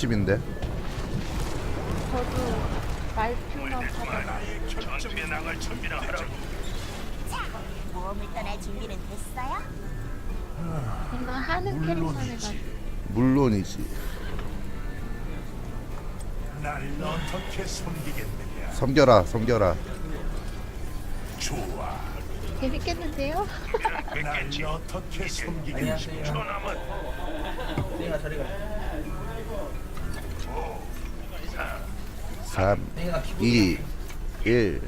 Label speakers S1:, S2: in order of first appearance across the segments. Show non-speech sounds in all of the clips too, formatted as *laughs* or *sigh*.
S1: 집인데
S2: 저도 말표만 받아.
S3: 전투에 나갈 준비를 하라고.
S4: 모험을 떠날 준비는 됐어요?
S2: 뭔가 하는 캐릭만 해가지고.
S1: 물론이지
S3: 날 어떻게 섬기겠느냐?
S1: 섬겨라 섬겨라
S3: 좋아.
S2: 재밌겠는데요?
S3: 날 어떻게 섬기겠느냐? 천하면
S5: 땡아 저리 가.
S1: 3
S5: 땡아 기분
S1: 2 1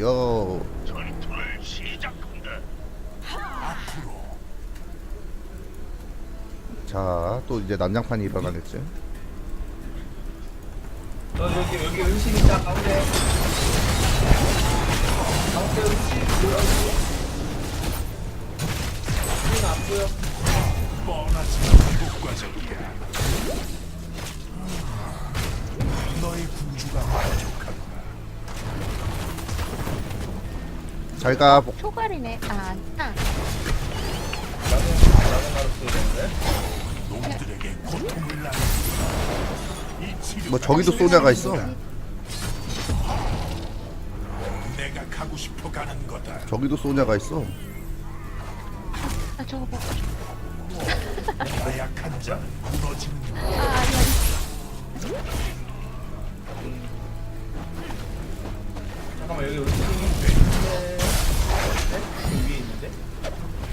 S1: 요.
S3: 전투를 시작한다.
S1: 자, 또 이제 난장판이 일어나겠지.
S5: 너 여기 여기 음식 있다 가운데. 가운데 음식 여기. 음식 안 보여.
S3: 뻔하지만 국가적이야. 너의 군주가 만족하구나.
S1: 잘 가.
S2: 초갈이네. 아, 아.
S3: 놈들에게 고통을 나누. 이 치료.
S1: 뭐 저기도 소냐가 있어.
S3: 내가 가고 싶어 가는 거다.
S1: 저기도 소냐가 있어.
S2: 아, 저거 싶어.
S3: 나약한 자는 무너지는
S2: 아, 아니, 아니.
S5: 잠깐만 여기?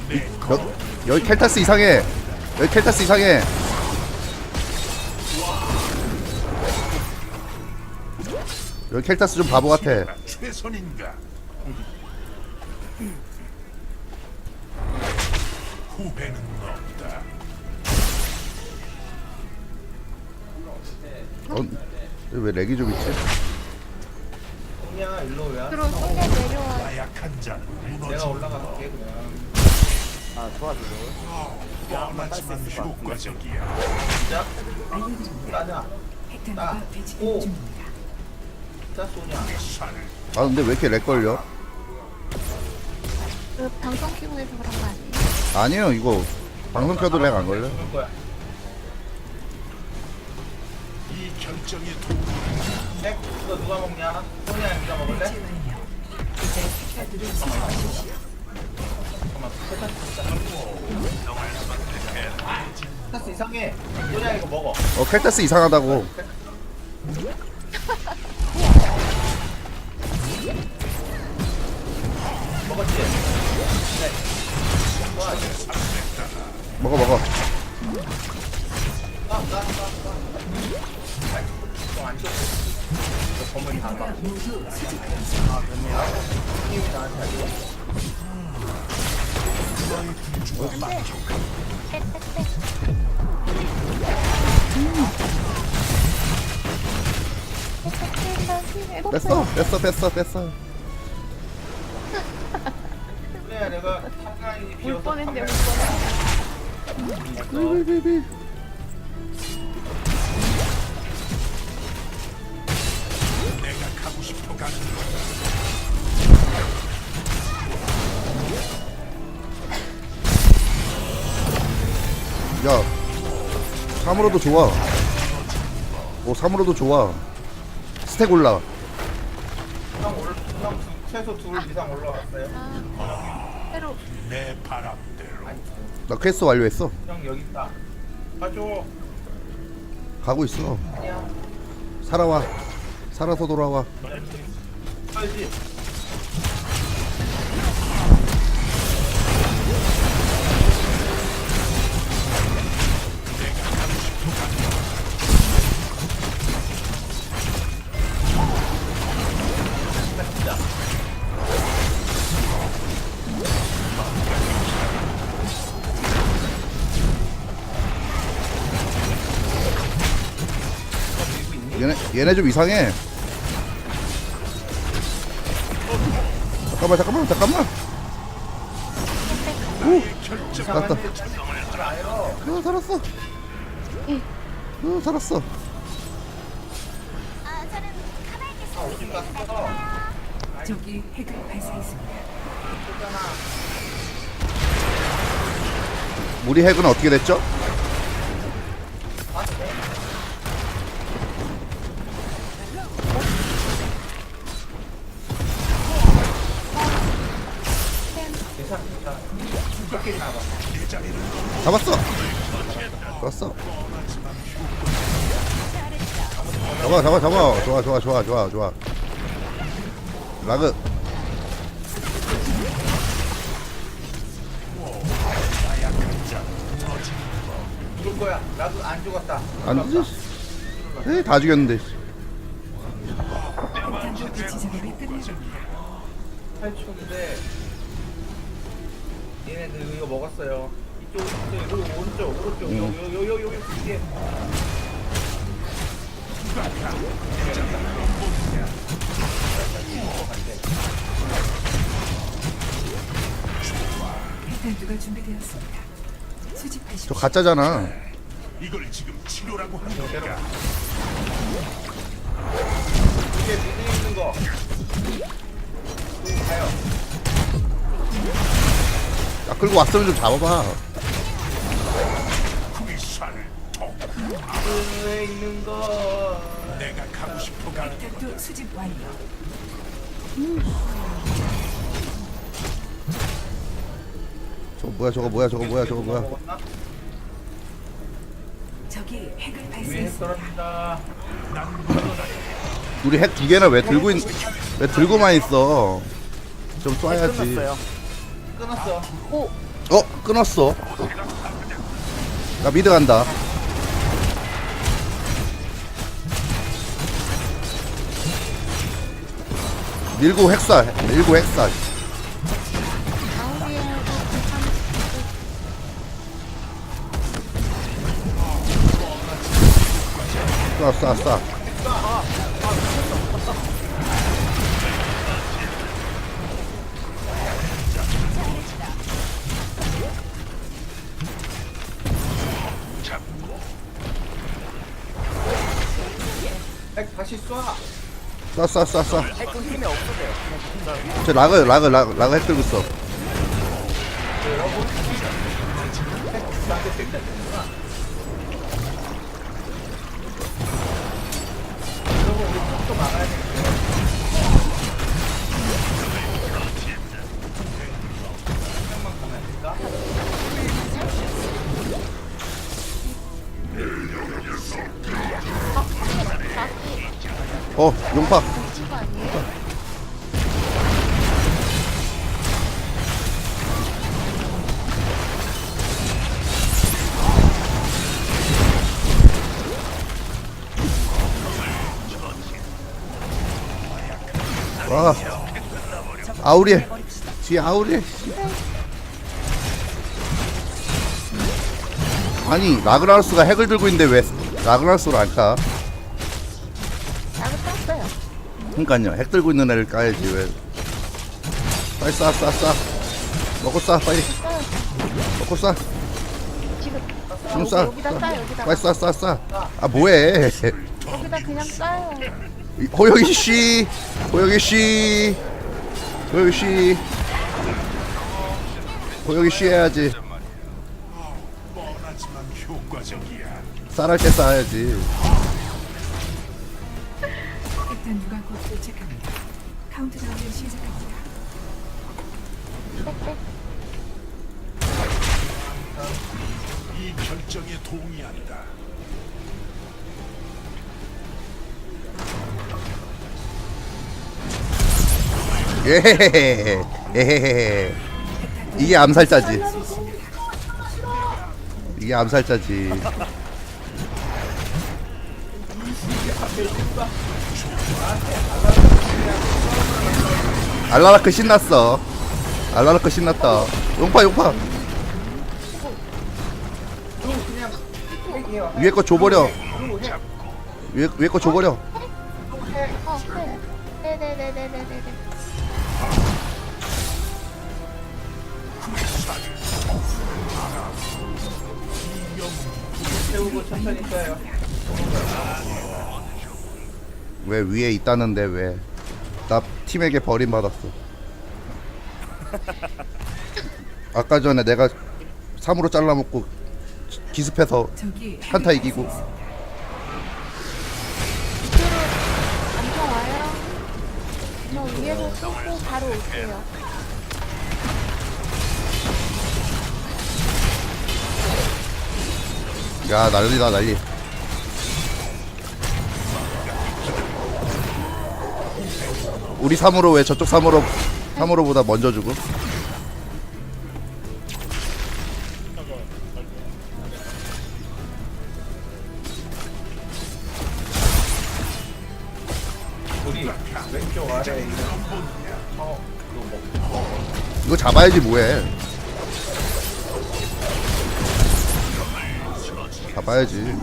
S3: 내
S1: 여, 여기 켈타스 이상해. 여기 켈타스 이상해. 여기 켈타스 좀 바보 같아.
S3: 최선인가? 후배는 없다.
S1: 어, 왜 렉이 좀 있지?
S5: 송이야 일로 왜?
S2: 들어, 손에 내려와.
S3: 나약한 자는
S5: 내가
S3: 무너지는
S5: 올라갈게 그냥.
S3: 뻔하지만 효과적이야.
S5: 시작. 따자. 따. 오. 자 소냐.
S3: 산을
S1: 아, 근데 왜 이렇게 렉 걸려?
S2: 그 방송 키고 해서 그런 거 아니에요?
S1: 아니요, 이거 방송 켜도 렉 안 걸려.
S5: 죽을 거야.
S3: 이 결정의
S5: 도백 이거 누가 먹냐? 소냐 네가 먹을래? 잠깐만. 스타스 이상해. 소냐 이거 먹어.
S1: 어, 켈타스 이상하다고.
S5: 먹었지? 네. 와,
S1: 먹어, 먹어.
S5: 건물 다 봐. 아, 그러면 힘이 나한테.
S1: 뺐어, 뺐어, 뺐어, 뺐어.
S5: 그래, 내가 탑라인이
S2: 울
S5: 비어서
S2: 뻔했네, 울.
S1: 비비비. 3으로도 좋아. 오, 3으로도 좋아. 스택 올라.
S5: 형 올, 형 두- 최소 둘 이상 올라왔어요.
S2: 새로
S3: 내 바람대로
S1: 나 퀘스트 완료했어.
S5: 형 여기 있다. 가줘.
S1: 가고 있어. 살아와. 살아서 돌아와.
S5: 가야지.
S1: 얘네, 좀 이상해. 잠깐만, 잠깐만, 잠깐만. 오, 맞다. 어, 살았어. 어, 살았어.
S6: 적이 핵을 발사했습니다.
S1: 우리 핵은 어떻게 됐죠? 잡았어 잡았어 잡아 잡아 잡아 좋아 좋아 좋아 좋아 좋아 라그
S5: 죽을 거야. 나도 안 죽었다.
S1: 안 되지 에이 다 죽였는데.
S5: 8초인데 얘네들 이거 먹었어요. 이쪽, 이쪽, 여기 오른쪽, 오른쪽,
S1: 응.
S5: 여기, 여기, 여기, 여기, 이게.
S6: 핵탄두가 준비되었습니다.
S1: 저
S6: 수집하십시오.
S1: 가짜잖아
S3: 이걸 지금 치료라고 하는 거니까
S5: 이게 있는 거. 여기 가요.
S1: 야 끌고 왔으면 좀 잡아봐
S5: 미드에 있는 거.
S3: 내가 가고 싶어 가는
S6: 핵탄두 수집 완료.
S1: 저거 뭐야 저거 뭐야 저거 뭐야 저거 뭐야
S5: 먹었나?
S6: 적이 핵을
S5: 위에
S6: 발사했습니다.
S5: 떨어진다.
S1: 우리 핵 두 개나 왜 들고 있, 왜 들고만 있어 좀 쏴야지
S5: 끊었어.
S1: 어 끊었어. 나 미드 간다. 밀고 핵사 밀고 핵사 쏴 쏴 쏴
S5: 핵 다시 쏴.
S1: 쏴쏴쏴 쏴. 저 라그 라그 라그 라그 핵 들고 있어 어 용파? 와 아우리 뒤에 아우리 아니 라그나로스가 핵을 들고 있는데 왜 라그나로스를 안 까? 그러니까요. 핵 들고 있는 애를 까야지 왜. 빨리 쏴 쏴 쏴. 먹고 쏴 빨리. 먹고 쏴.
S2: 지금
S1: 지금 쏴.
S2: 여기다 싸요. 여기다.
S1: 빨리 쏴 쏴 쏴 아 뭐해.
S2: 여기다 그냥 싸요.
S1: 호영이 씨. 호영이 씨. 호영이 씨. 호영이 씨 해야지.
S3: 뻔하지만 효과적이야
S1: 쌀할 때 쏴야지
S6: 핵탄두가 곧 도착합니다. 카운트다운을 시작합니다.
S2: 빽빽.
S3: 이 결정에 동의한다
S1: 예헤헤헤 이게 암살자지 이게 암살자지 알라라크 신났어 알라라크 신났다 용파 용파 위에 거 줘버려 위에, 위에 거 줘버려
S2: 어, 네. 네네네네네네.
S5: 세우고 천천히 쏴요.
S1: 왜 위에 있다는데 왜? 나 팀에게 버림받았어. 아까 전에 내가 3으로 잘라먹고 기- 기습해서 한타 이기고
S6: 발사했습니다.
S2: 안녕 와요. 저 위에서 쏘고 바로 올게요.
S1: 야 난리다 난리 우리 3으로 왜 저쪽 3으로 3으로보다 먼저 주고
S5: 이거
S1: 잡아야지 뭐해. 잡아야지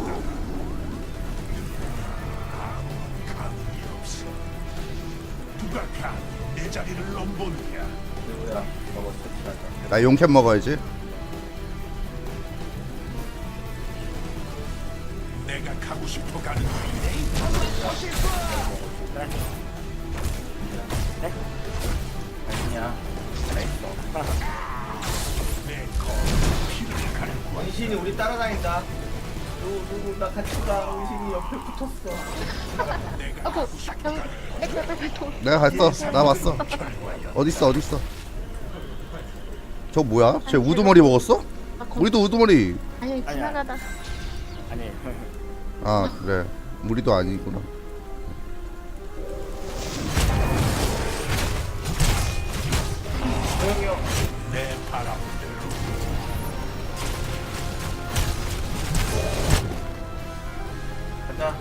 S1: 나 용캔 먹어야지
S3: 내가 가고 싶어 가는
S5: 원신이 우리 따라다닌다 누구 누구 나 같이 가 원신이 옆에 붙었어
S3: 내가
S2: 아고 도
S1: 내가 갔어 나 왔어 어딨어 어딨어 저 뭐야? 쟤 우두머리 먹었어? 우리도 우두머리.
S2: 아니 지나가다.
S5: 아니.
S1: 아 그래. 우리도 아니구나.
S5: 가자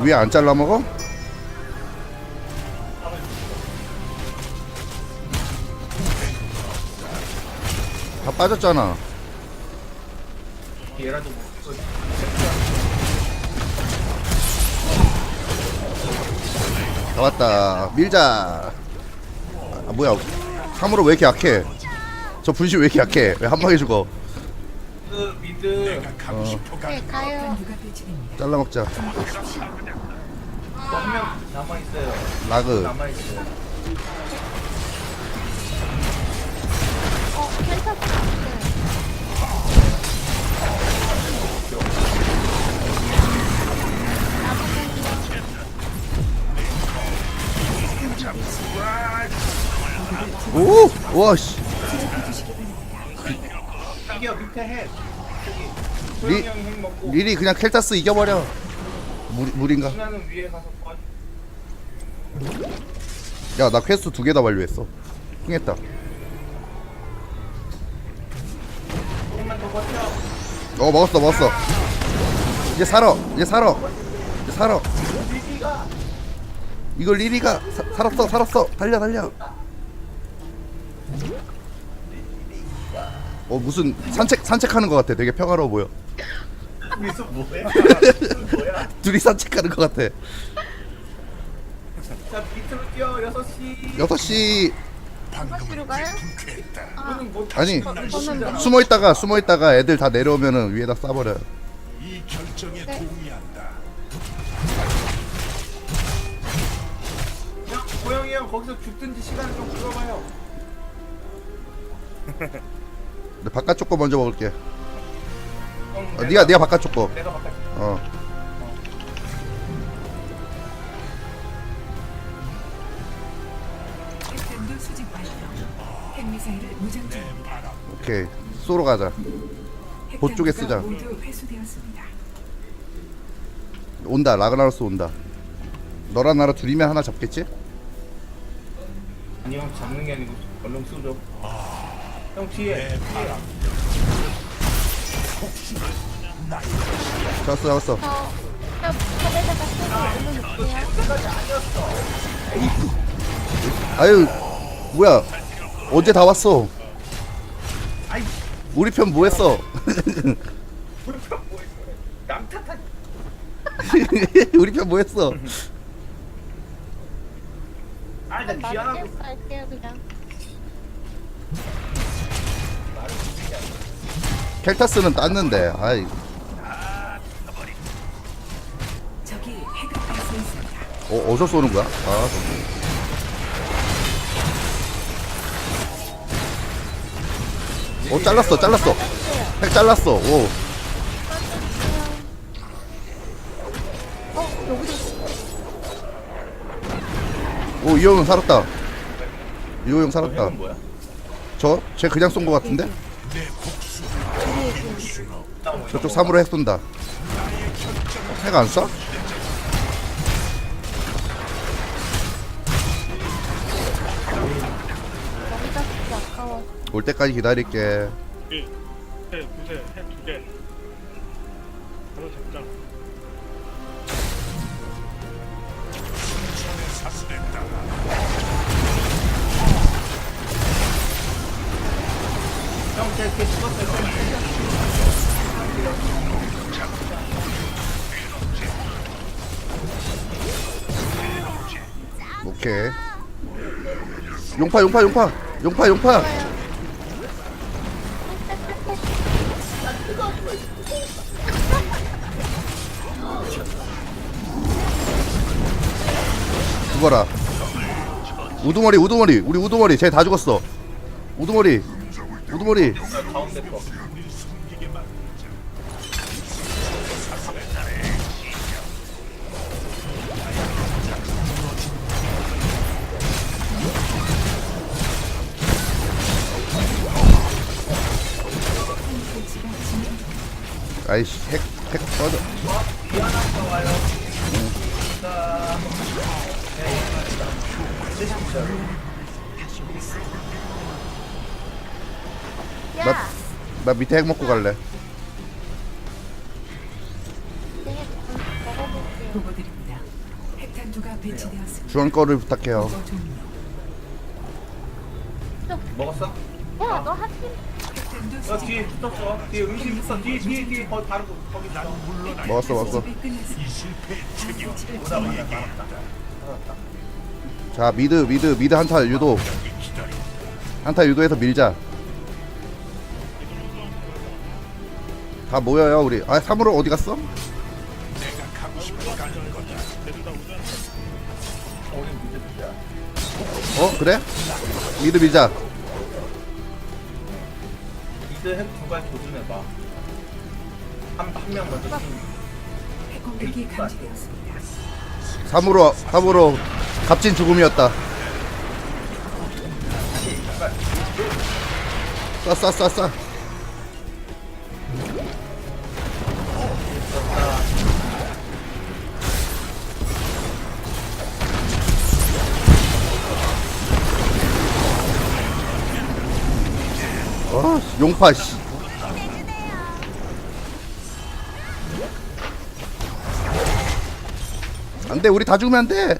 S1: 위에 안 잘라 먹어? 빠졌잖아.
S5: 얘라도 뭐
S1: 잡았다 밀자. 아 뭐야. 3으로 왜 이렇게 약해? 저 분신 왜 이렇게 약해? 왜 한 방에 죽어?
S5: 미드. 미드
S3: 가는
S2: 네 가요
S6: 누가 배치됩니다.
S1: 잘라 먹자.
S5: 한명 남아 있어요.
S1: 라그.
S5: 남아 있어요
S1: 와씨.
S5: 이겨 밑에 해 저기
S1: 리- 그냥 켈타스 이겨버려. 물, 물인가?
S5: 신나는 위에 가서
S1: 꺼야나 퀘스트 두 개 다 완료했어. 흥했다. 어 먹었어 먹었어. 이제 살아 이제 살아. 이제 살아. 이거 리리가 사, 살았어 살았어. 달려 달려 어 무슨 산책 산책하는 것 같아. 되게 평화로워 보여.
S5: 여기서 뭐해? 뭐야? *laughs*
S1: 둘이 산책하는 것 같아.
S5: 자 밑으로 뛰어. 6시.
S1: 6시.
S2: 어디로 가요?
S3: 불쾌했다
S5: 너는 뭐
S1: 아니
S2: 저는
S1: 숨어 있다가 숨어 있다가 애들 다 내려오면은 위에다 쏴버려
S3: 이 결정에
S2: 네.
S3: 동의한다.
S5: 형 고영이 형 거기서 죽든지 시간 좀 끌어봐요 *laughs*
S1: 근데 바깥쪽 거 먼저 먹을게
S5: 형,
S1: 어, 네가 네가 바깥쪽 거
S5: 내가 바깥
S1: 어.
S6: 핵탄두 수집 완료. 핵미사일을 무장 중입니다.
S1: 오케이 쏘러 가자 그쪽에 쓰자.
S6: 모두 회수되었습니다.
S1: 온다 라그나로스 온다 너랑 나랑 둘이면 하나 잡겠지?
S5: 아니 형 잡는 게 아니고 얼른 쏘죠 형 뒤에.
S3: 내 바람
S1: 잡았어 잡았어.
S2: 저 쓰고 올려놓을게요.
S1: 아유 뭐야? 언제 다 왔어.
S5: 아이.
S1: 우리 편 뭐했어?
S5: 불편 뭐 있어? 남 탓하지.
S1: 우리 편 뭐했어?
S5: 아나 귀환하고
S2: 떼서 할게요 그냥
S1: 켈타스는 땄는데 아이. 어, 어디서 쏘는 거야? 아 저기 어 잘랐어 잘랐어 핵 잘랐어 오
S2: 어.
S1: 오 이호 형 살았다 이호 형 살았다
S5: 형은?
S1: 저? 쟤 그냥 쏜 거 같은데? 저쪽 3으로 핵 쏜다 핵안 쏴? 올 때까지 기다릴게
S7: 해, 두세, 해두 개. 바로 잡자.
S1: 오케이. 용파 용파 용파. 용파 용파. 죽어라. 우두머리 우두머리. 우리 우두머리. 쟤 다 죽었어. 우두머리
S5: 거.
S1: 아이씨 핵, 핵 꺼져 나, 나 밑에 핵 먹고 갈래
S2: 네.
S6: 보고 드립니다. 핵탄두가 배치되었습니다.
S1: 중앙 거를 부탁해요
S6: 보고 종료.
S5: 먹었어?
S2: 야, 너 하필
S6: 핵탄두
S5: 어, 뒤에 붙었어. 뒤에 음식 있어. 뒤에, 뒤에, 뒤에. 거기 바로 그- 거기 나.
S1: 먹었어 먹었어. 자 미드 미드 미드 한타 유도 한타 유도해서 밀자 다 모여요 우리 아 3으로 어디 갔어?
S3: 내가 가고 싶어 가는 거다.
S5: 어,
S1: 그래? 미드 밀자
S5: 미드 핵두 발 도전해봐. 한, 한명 먼저 좀
S6: 핵공격이 감지되었습니다.
S1: 3으로 3으로 값진 죽음이었다 쏴쏴쏴 용파 씨. 안 돼 우리 다 죽으면 안 돼.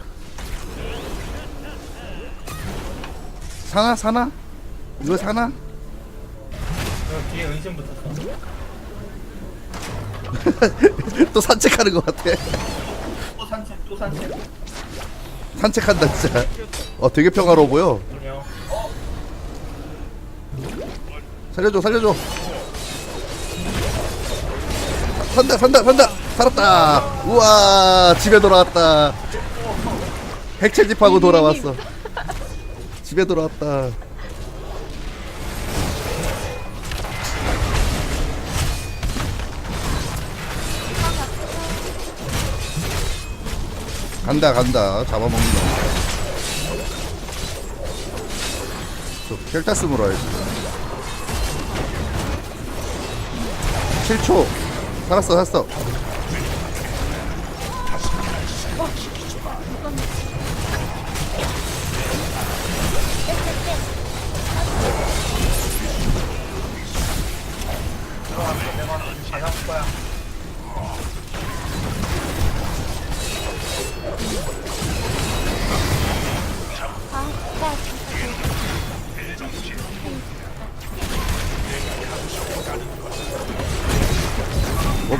S1: 사나 사나? 이거 사나?
S5: 어, 뒤에 은신 붙었어.
S1: 또 산책하는 것 같아.
S5: 또 산책, 또 산책.
S1: 산책한다 진짜. 어 되게 평화로워 보여 살려줘 살려줘. 산다 산다 산다. 살았다. 우와 집에 돌아왔다. 핵채집하고 돌아왔어. 집에 돌아왔다. 간다 간다. 잡아먹는다 저 켈타스으로 해야지 7초. 살았어 살았어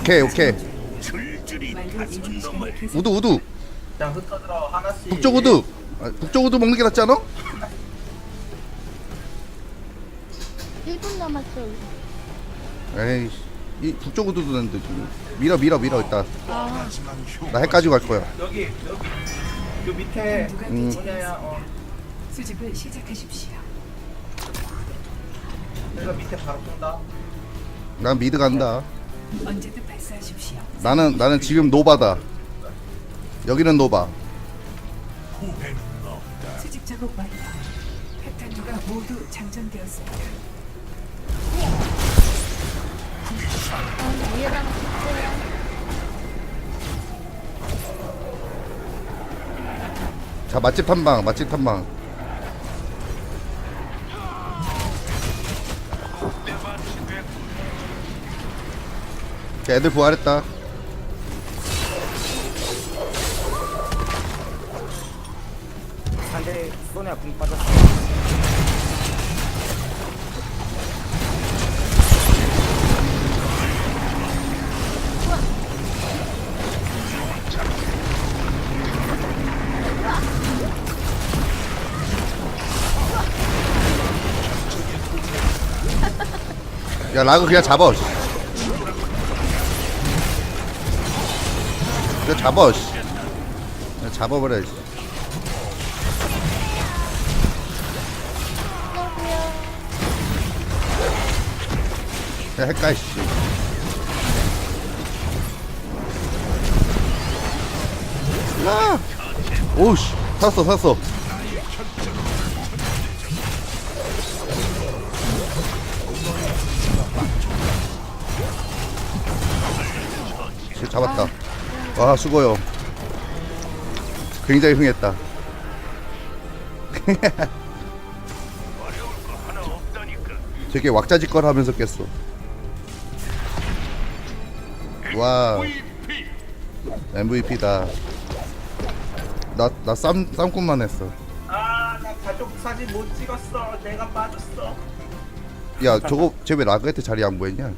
S1: 오케이 오케이 우두 우두
S5: 그냥 흩어들어 하나씩.
S1: 북쪽 우두 아, 북쪽 우두 먹는 게 낫지 않아?
S2: 1분 남았어요.
S1: 에이 이 북쪽 우두도 는데 지금 밀어 밀어 밀어 일단
S2: 아,
S1: 나 해까지 갈 거야
S5: 여기, 여기. 그 밑에
S1: 음.
S5: 뭐냐야. 어.
S6: 수집을 시작하십시오.
S5: 내가 밑에 바로 쏜다.
S1: 난 미드 간다
S6: 언제든 발사하십시오.
S1: 나는 나는 지금 노바다 여기는 노바.
S6: 수집 작업 완료. 핵탄두가 모두 장전되었습니다.
S1: 자 맛집 탐방 맛집 탐방 애들 부활했다
S5: 상대 소니아 궁 빠졌어.
S1: 야 라그 그냥 잡아 씨. 그냥 잡아 씨. 잡아버려 씨. 그냥 핵가 씨. 야! 오씨 샀어 샀어 실 잡았다 와 수고요. 굉장히 흥했다. *laughs* 되게 왁자지껄 하면서 깼어. 와 MVP다. 나 나 쌈 쌈꾼만 했어.
S5: 아, 나 가족 사진 못 찍었어. 내가 빠졌어.
S1: 야 저거 쟤 왜 라그한테 자리 안 보였냐